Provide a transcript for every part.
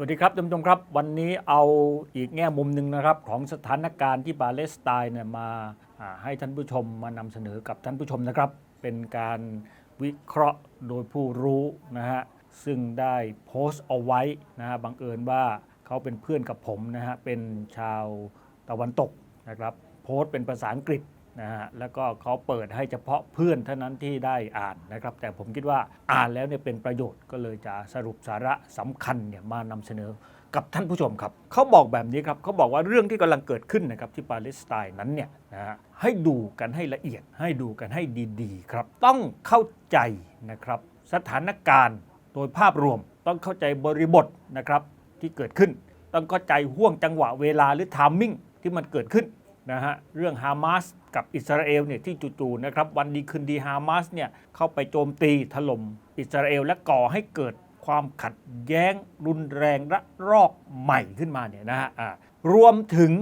สวัสดีครับท่านผู้ชมครับ วันนี้เอาอีกแง่มุมหนึ่งนะครับ ของสถานการณ์ที่ปาเลสไตน์เนี่ยมาให้ท่านผู้ชมมานำเสนอกับท่านผู้ชมนะครับ เป็นการวิเคราะห์โดยผู้รู้นะฮะซึ่งได้โพสต์เอาไว้นะฮะบังเอิญว่าเขาเป็นเพื่อนกับผมนะฮะเป็นชาวตะวันตกนะครับ โพสต์เป็นภาษาอังกฤษ นะฮะแล้วก็เขาเปิดให้เฉพาะเพื่อนเท่านั้นที่ได้อ่านนะครับ แต่ผมคิดว่าอ่านแล้วเนี่ยเป็นประโยชน์ก็เลยจะสรุปสาระสำคัญเนี่ยมานำเสนอกับท่านผู้ชมครับเขาบอกแบบนี้ครับเขาบอกว่าเรื่องที่กำลังเกิดขึ้นนะครับที่ปาเลสไตน์นั้นเนี่ยนะฮะให้ดูกันให้ละเอียด ให้ดูกันให้ดีๆครับ ต้องเข้าใจนะครับสถานการณ์โดยภาพรวม ต้องเข้าใจบริบทนะครับที่เกิดขึ้น ต้องเข้าใจห่วงจังหวะเวลาหรือทามมิ่งที่มันเกิดขึ้น นะฮะเรื่องฮามาสกับอิสราเอลเนี่ยที่จู่ๆนะครับวันดีคืนดีฮามาสเนี่ยเข้าไปโจมตีถล่มอิสราเอลและก่อให้เกิดความขัดแย้งรุนแรงระรอกใหม่ขึ้นมาเนี่ยนะฮะรวมถึง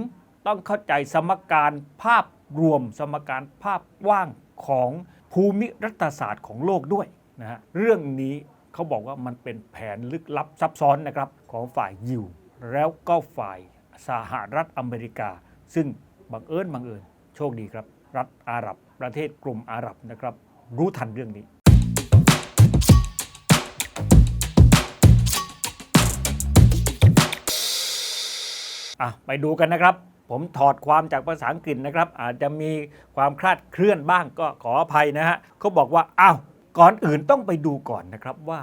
ต้องเข้าใจสมการภาพรวมสมการภาพกว้างของภูมิรัฐศาสตร์ของโลกด้วยนะฮะเรื่องนี้เขาบอกว่ามันเป็นแผนลึกลับซับซ้อนนะครับของฝ่ายยิวแล้วก็ฝ่ายสหรัฐอเมริกา ซึ่ง บังเอิญบังเอิญโชคดีครับ รัฐอาหรับ ประเทศกลุ่มอาหรับนะครับ รู้ทันเรื่องนี้อะไปดูกันนะครับ ผมถอดความจากภาษาอังกฤษนะครับ อาจจะมีความคลาดเคลื่อนบ้างก็ขออภัยนะฮะเขาบอกว่าอ้าวก่อนอื่นต้องไปดูก่อนนะครับว่า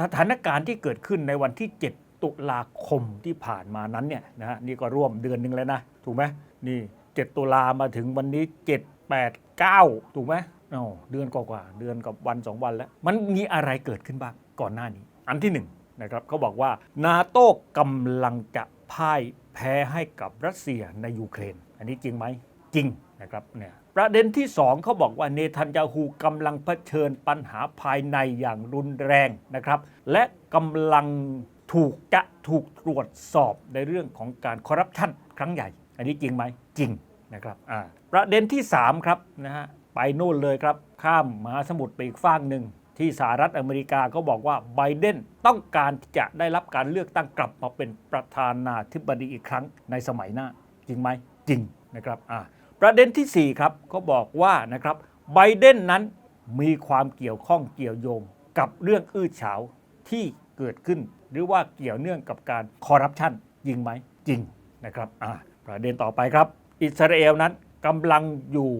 สถานการณ์ที่เกิดขึ้นในวันที่ 7 ตุลาคมที่ผ่านมานั้นเนี่ยนะฮะนี่ก็ร่วมเดือนหนึ่งแล้วนะ ถูกไหมนี่ 7 ตุลามาถึงวันนี้ 7 8 9 ถูกไหมอ๋อเดือนกว่าๆเดือนกับวัน 2 วันแล้ว มันมีอะไรเกิดขึ้นบ้างก่อนหน้านี้ อันที่หนึ่งนะครับเขาบอกว่านาโต้กำลังจะพ่ายแพ้ให้กับรัสเซียในยูเครน อันนี้จริงไหมจริงนะครับเนี่ยประเด็นที่ 2เขาบอกว่าเนทันยาฮูกำลังเผชิญปัญหาภายในอย่างรุนแรงนะครับ และกำลังถูกจะถูกตรวจสอบในเรื่องของการคอร์รัปชันครั้งใหญ่ อันนี้จริงไหม จริงนะครับประเด็นที่ 3 ครับนะฮะไปนู่นเลยครับ ข้ามมหาสมุทรไปอีกฝั่งหนึ่ง ที่สหรัฐอเมริกาก็บอกว่าไบเดนต้องการจะได้รับการเลือกตั้งกลับมาเป็นประธานาธิบดีอีกครั้งในสมัยหน้า จริงไหมจริงนะครับประเด็นทีสี่4 ครับเขาบอกว่านะครับไบเดนนั้นมีความเกี่ยวข้องเกี่ยวโยงกับเรื่องอื้อฉาวที่เกิดขึ้น หรือว่าเกี่ยวเนื่องกับการคอร์รัปชันจริงไหมจริงนะครับประเด็นต่อไปครับ อิสราเอลนั้นกำลังอยู่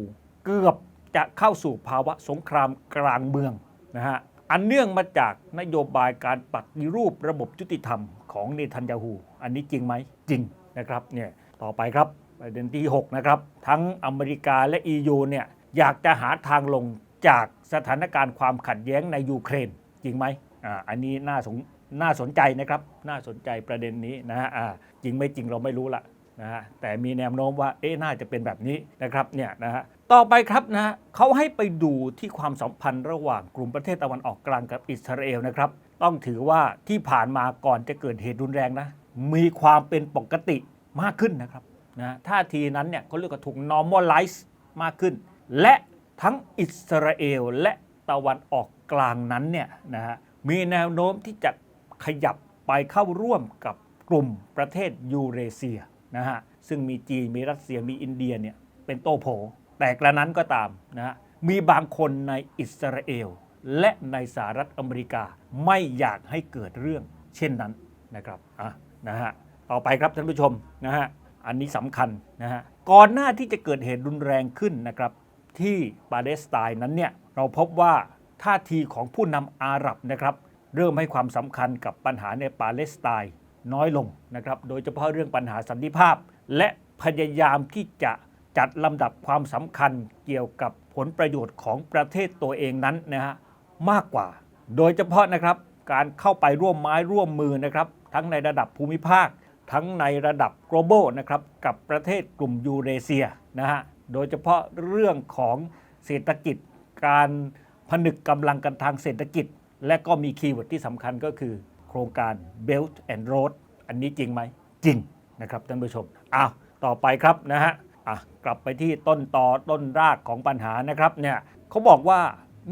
เกือบจะเข้าสู่ภาวะสงครามกลางเมืองนะฮะอันเนื่องมาจากนโยบายการปฏิรูประบบยุติธรรมของเนทันยาฮูอันนี้จริงไหมจริงนะครับเนี่ยต่อไปครับประเด็นที่ 6 นะครับ ทั้งอเมริกาและ EU เนี่ยอยากจะหาทางลงจากสถานการณ์ความขัดแย้งในยูเครนจริงไหมอ่าอันนี้น่าสนน่าสนใจนะครับ น่าสนใจประเด็นนี้นะฮะอ่าจริงไม่จริงเราไม่รู้ละ นะฮะแต่มีแนวโน้มว่าเอ๊ะน่าจะเป็นแบบนี้นะครับเนี่ยนะฮะต่อไปครับนะฮะเขาให้ไปดูที่ความสัมพันธ์ระหว่างกลุ่มประเทศตะวันออกกลางกับอิสราเอลนะครับต้องถือว่าที่ผ่านมาก่อนจะเกิดเหตุรุนแรงนะมีความเป็นปกติมากขึ้นนะครับนะท่าทีนั้นเนี่ยเขาเรียกว่าถูก normalize มากขึ้น และทั้งอิสราเอลและตะวันออกกลางนั้นเนี่ยนะฮะมีแนวโน้มที่จะขยับไปเข้าร่วมกับกลุ่มประเทศยูเรเซีย นะฮะซึ่งมีจีนมีรัสเซียมีอินเดียเนี่ยเป็นโตโผแต่กระนั้นก็ตามนะฮะมีบางคนในอิสราเอล และในสหรัฐอเมริกาไม่อยากให้เกิดเรื่องเช่นนั้นนะครับอะนะฮะต่อไปครับท่านผู้ชมนะฮะอันนี้สำคัญนะฮะก่อนหน้าที่จะเกิดเหตุรุนแรงขึ้นนะครับที่ปาเลสไตน์นั้นเนี่ยเราพบว่าท่าทีของผู้นำอาหรับนะครับ เริ่มให้ความสำคัญกับปัญหาในปาเลสไตน์ น้อยลงนะครับ โดยเฉพาะเรื่องปัญหาสันติภาพ และพยายามที่จะจัดลำดับความสำคัญเกี่ยวกับผลประโยชน์ของประเทศตัวเองนั้นนะฮะมากกว่า โดยเฉพาะนะครับการเข้าไปร่วมไม้ร่วมมือนะครับ ทั้งในระดับภูมิภาค ทั้งในระดับ global นะครับกับประเทศกลุ่มยูเรเซียนะฮะโดยเฉพาะเรื่องของเศรษฐกิจ การผนึกกำลังกันทางเศรษฐกิจ และก็มีคีย์เวิร์ดที่สำคัญก็คือ โครงการ Belt and Road อันนี้จริงไหมจริงนะครับท่านผู้ชมอ้าวต่อไปครับนะฮะอะกลับไปที่ต้นตอต้นรากของปัญหานะครับเนี่ยเขาบอกว่า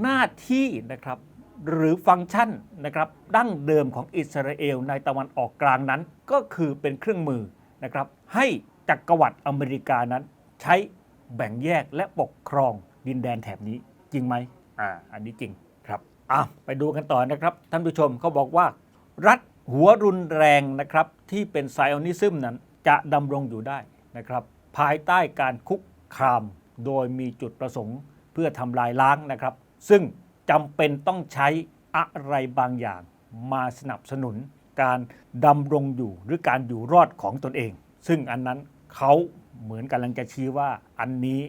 หน้าที่นะครับหรือฟังก์ชันนะครับดั้งเดิมของอิสราเอลในตะวันออกกลางนั้น ก็คือเป็นเครื่องมือนะครับให้จักรวรรดิอเมริกานั้น ใช้แบ่งแยกและปกครองดินแดนแถบนี้จริงไหมอ่าอันนี้จริงครับอะไปดูกันต่อนะครับท่านผู้ชมเขาบอกว่า รัฐ หัวรุนแรงนะครับที่เป็นไซออนิซึมนั้นจะดำรงอยู่ได้นะครับภายใต้การคุกคามโดยมีจุดประสงค์เพื่อทำลายล้างนะครับ ซึ่งจำเป็นต้องใช้อะไรบางอย่างมาสนับสนุนการดำรงอยู่หรือการอยู่รอดของตนเอง ซึ่งอันนั้นเขาเหมือนกำลังจะชี้ว่าอันนี้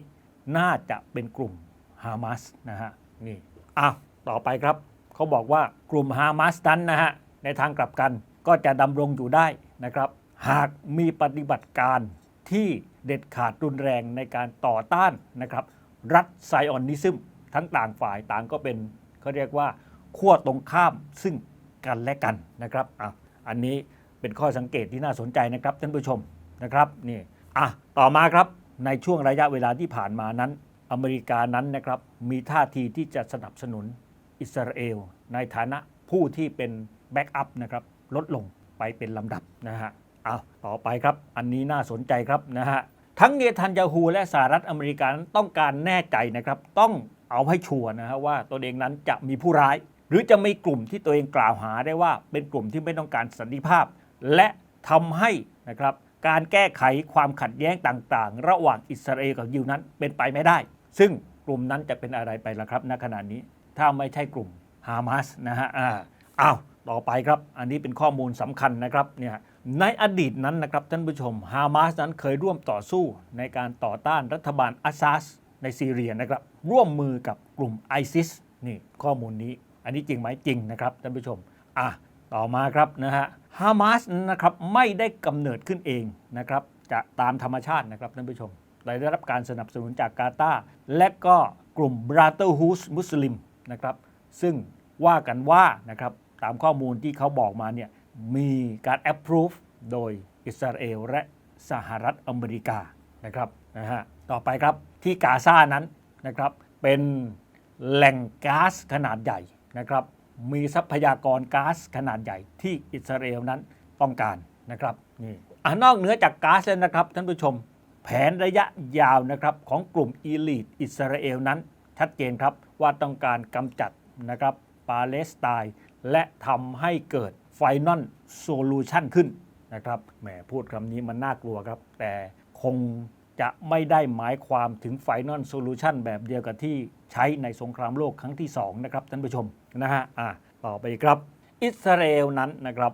น่าจะเป็นกลุ่มฮามาสนะฮะนี่อะต่อไปครับเขาบอกว่ากลุ่มฮามาสนั้นนะฮะ ในทางกลับกันก็จะดำรงอยู่ได้นะครับ หากมีปฏิบัติการที่เด็ดขาดรุนแรงในการต่อต้านนะครับ รัฐไซออนนิซึมทั้งต่างฝ่ายต่างก็เป็นเขาเรียกว่าขั้วตรงข้ามซึ่งกันและกันนะครับอะอันนี้เป็นข้อสังเกตที่น่าสนใจนะครับท่านผู้ชมนะครับนี่อะต่อมาครับในช่วงระยะเวลาที่ผ่านมานั้น อเมริกานั้นนะครับมีท่าทีที่จะสนับสนุนอิสราเอล ในฐานะผู้ที่เป็น แบ็กอัพนะครับลดลงไปเป็นลำดับนะฮะเอาต่อไปครับ อันนี้น่าสนใจครับนะฮะทั้งเนทันยาฮูและสหรัฐอเมริกานั้นต้องการแน่ใจนะครับ ต้องเอาให้ชัวร์นะฮะว่าตัวเองนั้นจะมีผู้ร้าย หรือจะมีกลุ่มที่ตัวเองกล่าวหาได้ว่า เป็นกลุ่มที่ไม่ต้องการสันติภาพ และทำให้นะครับการแก้ไขความขัดแย้งต่างๆ ระหว่างอิสราเอลกับยิวนั้นเป็นไปไม่ได้ ซึ่งกลุ่มนั้นจะเป็นอะไรไปล่ะครับณขณะนี้ ถ้าไม่ใช่กลุ่มฮามาสนะฮะ อ้าวต่อไปครับ อันนี้เป็นข้อมูลสำคัญนะครับเนี่ยในอดีตนั้นนะครับท่านผู้ชมฮามาสนั้นเคยร่วมต่อสู้ในการต่อต้านรัฐบาลอาซาสในซีเรียนะครับ ร่วมมือกับกลุ่มไอซิสนี่ข้อมูลนี้ อันนี้จริงไหมจริงนะครับท่านผู้ชมอะต่อมาครับนะฮะฮามาสนะครับไม่ได้กำเนิดขึ้นเองนะครับจะตามธรรมชาตินะครับท่านผู้ชมได้รับการสนับสนุนจากกาตาร์และก็กลุ่ม Brotherhood Muslim นะครับซึ่งว่ากันว่านะครับ ตามข้อมูลที่เขาบอกมาเนี่ยมีการ approve โดยอิสราเอลและสหรัฐอเมริกานะครับนะฮะต่อไปครับที่กาซานั้นนะครับเป็นแหล่งก๊าซขนาดใหญ่นะครับมีทรัพยากรก๊าซขนาดใหญ่ที่อิสราเอลนั้นต้องการนะครับนี่อนอกเหนือจากก๊าซแล้วนะครับท่านผู้ชม แผนระยะยาวนะครับของกลุ่มอีลิทอิสราเอลนั้นชัดเจนครับว่าต้องการกำจัดนะครับปาเลสไตน์ และทำให้เกิดไฟนอลโซลูชันขึ้นนะครับแหมพูดคำนี้มันน่ากลัวครับ แต่คงจะไม่ได้หมายความถึงไฟนอลโซลูชันแบบเดียวกับที่ใช้ในสงครามโลกครั้งที่ 2 นะครับท่านผู้ชมนะฮะอะต่อไปครับ อิสราเอลนั้นนะครับ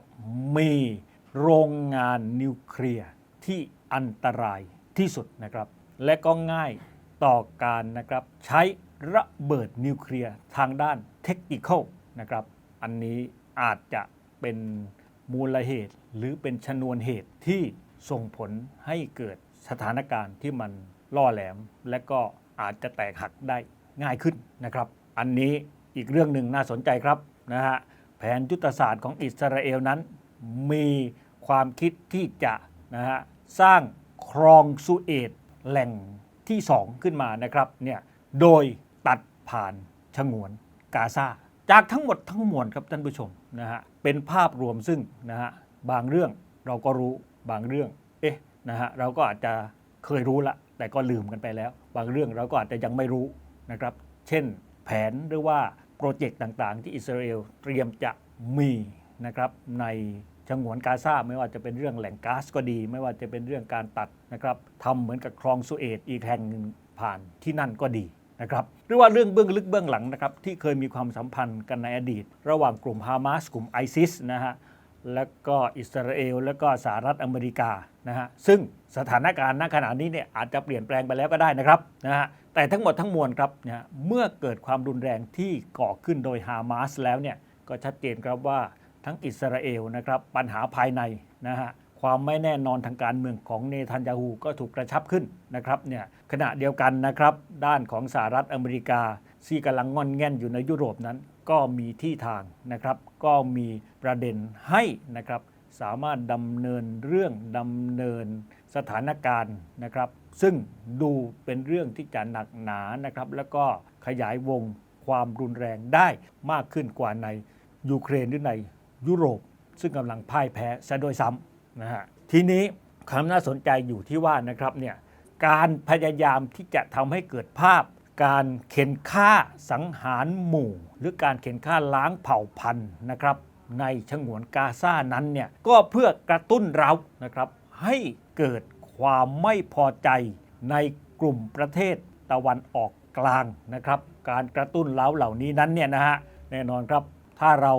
มีโรงงานนิวเคลียร์ที่อันตรายที่สุดนะครับ และก็ง่ายต่อการนะครับใช้ระเบิดนิวเคลียร์ทางด้านเทคนิคนะครับ อันนี้อาจจะเป็นมูลเหตุ หรือเป็นชนวนเหตุที่ส่งผลให้เกิดสถานการณ์ที่มันล่อแหลม และก็อาจจะแตกหักได้ง่ายขึ้นนะครับ อันนี้อีกเรื่องหนึ่งน่าสนใจครับนะฮะแผนยุทธศาสตร์ของอิสราเอลนั้น มีความคิดที่จะนะฮะสร้างคลองสุเอตแหล่งที่ 2 ขึ้นมานะครับเนี่ยโดยตัดผ่านฉงวนกาซา จากทั้งหมดทั้งมวลครับท่านผู้ชมนะฮะเป็นภาพรวมซึ่งนะฮะบางเรื่องเราก็รู้บางเรื่องเอ๊ะนะฮะเราก็อาจจะเคยรู้ละแต่ก็ลืมกันไปแล้ว บางเรื่องเราก็อาจจะยังไม่รู้นะครับ เช่นแผนหรือว่าโปรเจกต์ต่างๆ ที่อิสราเอลเตรียมจะมีนะครับในฉงวนกาซาไม่ว่าจะเป็นเรื่องแหล่งก๊าซก็ดี ไม่ว่าจะเป็นเรื่องการตัดนะครับทำเหมือนกับคลองสุเอตอีกแห่งหนึ่งผ่านที่นั่นก็ดี นะครับหรือว่าเรื่องเบื้องลึกเบื้องหลังนะครับที่เคยมีความสัมพันธ์กันในอดีต ระหว่างกลุ่มฮามาสกลุ่มไอซิสนะฮะแล้วก็อิสราเอล แล้วก็สหรัฐอเมริกานะฮะซึ่งสถานการณ์ณขณะนี้เนี่ยอาจจะเปลี่ยนแปลงไปแล้วก็ได้นะครับนะฮะแต่ทั้งหมดทั้งมวลครับเนี่ยเมื่อเกิดความรุนแรงที่ก่อขึ้นโดยฮามาสแล้วเนี่ยก็ชัดเจนครับว่าทั้งอิสราเอลนะครับปัญหาภายในนะฮะ ความไม่แน่นอนทางการเมืองของเนทันยาฮูก็ถูกกระชับขึ้นนะครับเนี่ยขณะเดียวกันนะครับ ด้านของสหรัฐอเมริกาที่กำลังงอนแง่นอยู่ในยุโรปนั้น ก็มีที่ทางนะครับ ก็มีประเด็นให้นะครับ สามารถดำเนินเรื่องดำเนินสถานการณ์นะครับ ซึ่งดูเป็นเรื่องที่จะหนักหนานะครับ แล้วก็ขยายวงคความรุนแรงได้มากขึ้นกว่าในยูเครนหรือในยุโรป ซึ่งกำลังพ่ายแพ้ซะโดยซ้ำ นะฮะทีนี้ความน่าสนใจอยู่ที่ว่านะครับเนี่ยการพยายามที่จะทำให้เกิดภาพ การเข็นฆ่าสังหารหมู่ หรือการเข็นฆ่าล้างเผ่าพันธุ์นะครับ ในฉงวนกาซานั้นเนี่ยก็เพื่อกระตุ้นเรานะครับให้เกิดความไม่พอใจในกลุ่มประเทศตะวันออกกลางนะครับ การกระตุ้นเร้าเหล่านี้นั้นเนี่ยนะฮะแน่นอนครับถ้าเรา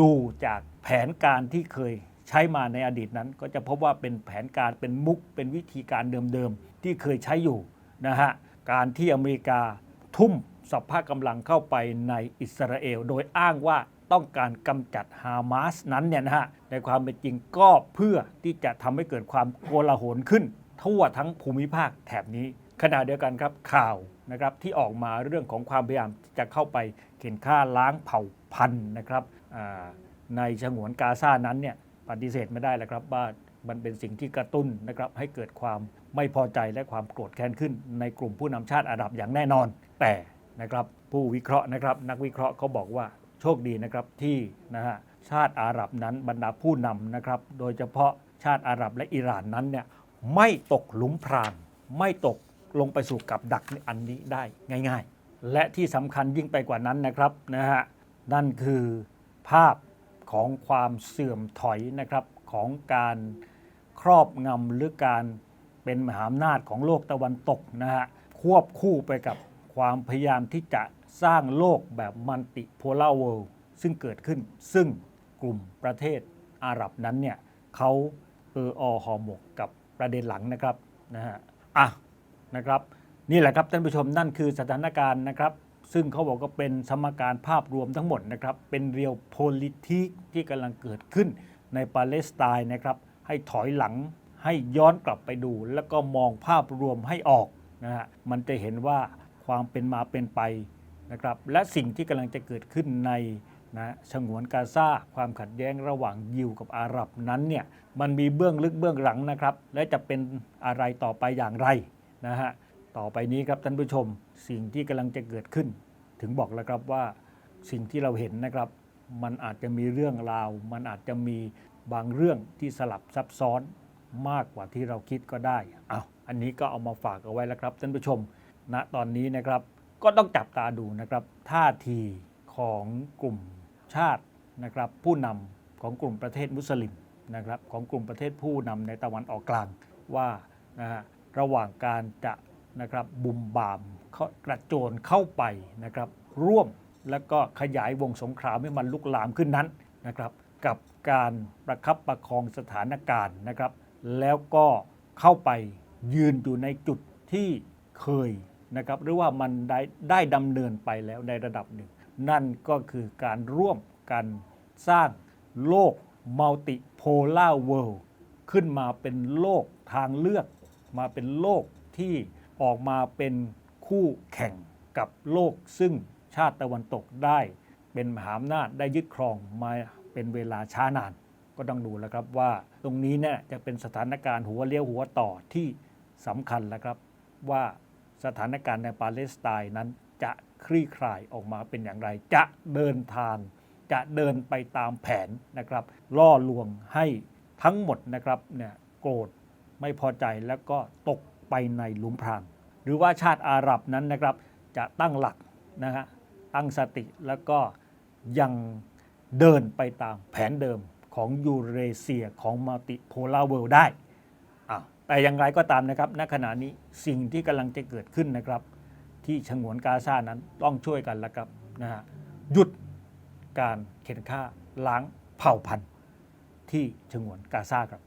ดูจากแผนการที่เคย ใช้มาในอดีตนั้น ก็จะพบว่าเป็นแผนการเป็นมุกเป็นวิธีการเดิมๆ ที่เคยใช้อยู่นะฮะการที่อเมริกาทุ่มสภาพกำลังเข้าไปในอิสราเอล โดยอ้างว่าต้องการกำจัดฮามาสนั้นเนี่ยนะฮะในความเป็นจริงก็เพื่อที่จะทำให้เกิดความโกลาหลขึ้น ทั่วทั้งภูมิภาคแถบนี้ขณะเดียวกันครับข่าวนะครับที่ออกมาเรื่องของความพยายามจะเข้าไปเข็นฆ่าล้างเผ่าพันธุ์นะครับในฉงวนกาซานั้นเนี่ย ปฏิเสธไม่ได้แล้วครับว่ามันเป็นสิ่งที่กระตุ้นนะครับให้เกิดความไม่พอใจและความโกรธแค้นขึ้น ในกลุ่มผู้นำชาติอาหรับอย่างแน่นอน แต่นะครับผู้วิเคราะห์นะครับ นักวิเคราะห์เขาบอกว่าโชคดีนะครับที่นะฮะชาติอาหรับนั้นบรรดาผู้นำนะครับ โดยเฉพาะชาติอาหรับและอิหร่านนั้นเนี่ยไม่ตกหลุมพรางไม่ตกลงไปสู่กับดักอันนี้ได้ง่าย ๆ และที่สำคัญยิ่งไปกว่านั้นนะครับนะฮะนั่นคือภาพ ของความเสื่อมถอยนะครับของการครอบงำหรือการเป็นมหาอำนาจของโลกตะวันตกนะฮะควบคู่ไปกับความพยายามที่จะสร้างโลกแบบมัลติโพลาร์เวิลด์ซึ่งเกิดขึ้น ซึ่งกลุ่มประเทศอาหรับนั้นเนี่ยเขาเอออหอหมกกับประเด็นหลังนะครับนะฮะอะนะครับ นี่แหละครับท่านผู้ชมนั่นคือสถานการณ์นะครับ ซึ่งเขาบอกว่าเป็นสมการภาพรวมทั้งหมดนะครับ เป็นเรียลโพลิทิกที่กำลังเกิดขึ้นในปาเลสไตน์นะครับ ให้ถอยหลังให้ย้อนกลับไปดู แล้วก็มองภาพรวมให้ออกนะฮะมันจะเห็นว่าความเป็นมาเป็นไปนะครับ และสิ่งที่กำลังจะเกิดขึ้นในนะฉงวนกาซาความขัดแย้งระหว่างยิวกับอาหรับนั้นเนี่ยมันมีเบื้องลึกเบื้องหลังนะครับ และจะเป็นอะไรต่อไปอย่างไรนะฮะ ต่อไปนี้ครับท่านผู้ชมสิ่งที่กำลังจะเกิดขึ้น ถึงบอกแล้วครับว่าสิ่งที่เราเห็นนะครับ มันอาจจะมีเรื่องราว มันอาจจะมีบางเรื่องที่สลับซับซ้อนมากกว่าที่เราคิดก็ได้อ้าวอันนี้ก็เอามาฝากเอาไว้แล้วครับท่านผู้ชมณตอนนี้นะครับก็ต้องจับตาดูนะครับ ท่าทีของกลุ่มชาตินะครับ ผู้นำของกลุ่มประเทศมุสลิมนะครับ ของกลุ่มประเทศผู้นำในตะวันออกกลางว่านะฮะระหว่างการจะ นะครับบุมบามกระโจนเข้าไปนะครับร่วมแล้วก็ขยายวงสงครามให้มันลุกลามขึ้นนั้นนะครับกับการประคับประคองสถานการณ์นะครับแล้วก็เข้าไปยืนอยู่ในจุดที่เคยนะครับหรือว่ามันได้ได้ดำเนินไปแล้วในระดับหนึ่ง นั่นก็คือการร่วมกันสร้างโลกมัลติโพลาร์เวิลด์ขึ้นมาเป็นโลกทางเลือกมาเป็นโลกที่ ออกมาเป็นคู่แข่งกับโลก ซึ่งชาติตะวันตกได้ เป็นมหาอำนาจได้ยึดครองมาเป็นเวลาช้านาน ก็ต้องดูแล้วครับว่าตรงนี้เนี่ยจะเป็นสถานการณ์หัวเลี้ยวหัวต่อที่สำคัญแล้วครับว่าสถานการณ์ในปาเลสไตน์นั้นจะคลี่คลายออกมาเป็นอย่างไร จะเดินทาง จะเดินไปตามแผนนะครับ ล่อลวงให้ทั้งหมดนะครับเนี่ยโกรธไม่พอใจแล้วก็ตก ไปในหลุมพราง หรือว่าชาติอาหรับนั้นนะครับจะตั้งหลักนะฮะตั้งสติแล้วก็ยังเดินไปตามแผนเดิมของยูเรเซียของมัลติโพลาร์เวิลด์ได้อาแต่อย่างไรก็ตามนะครับ ณ ขณะนี้สิ่งที่กำลังจะเกิดขึ้นนะครับ ที่ฉงวนกาซานั้นต้องช่วยกันล้วครับนะฮะหยุดการเข็นฆ่าล้างเผ่าพันธุ์ที่ฉงวนกาซาครับ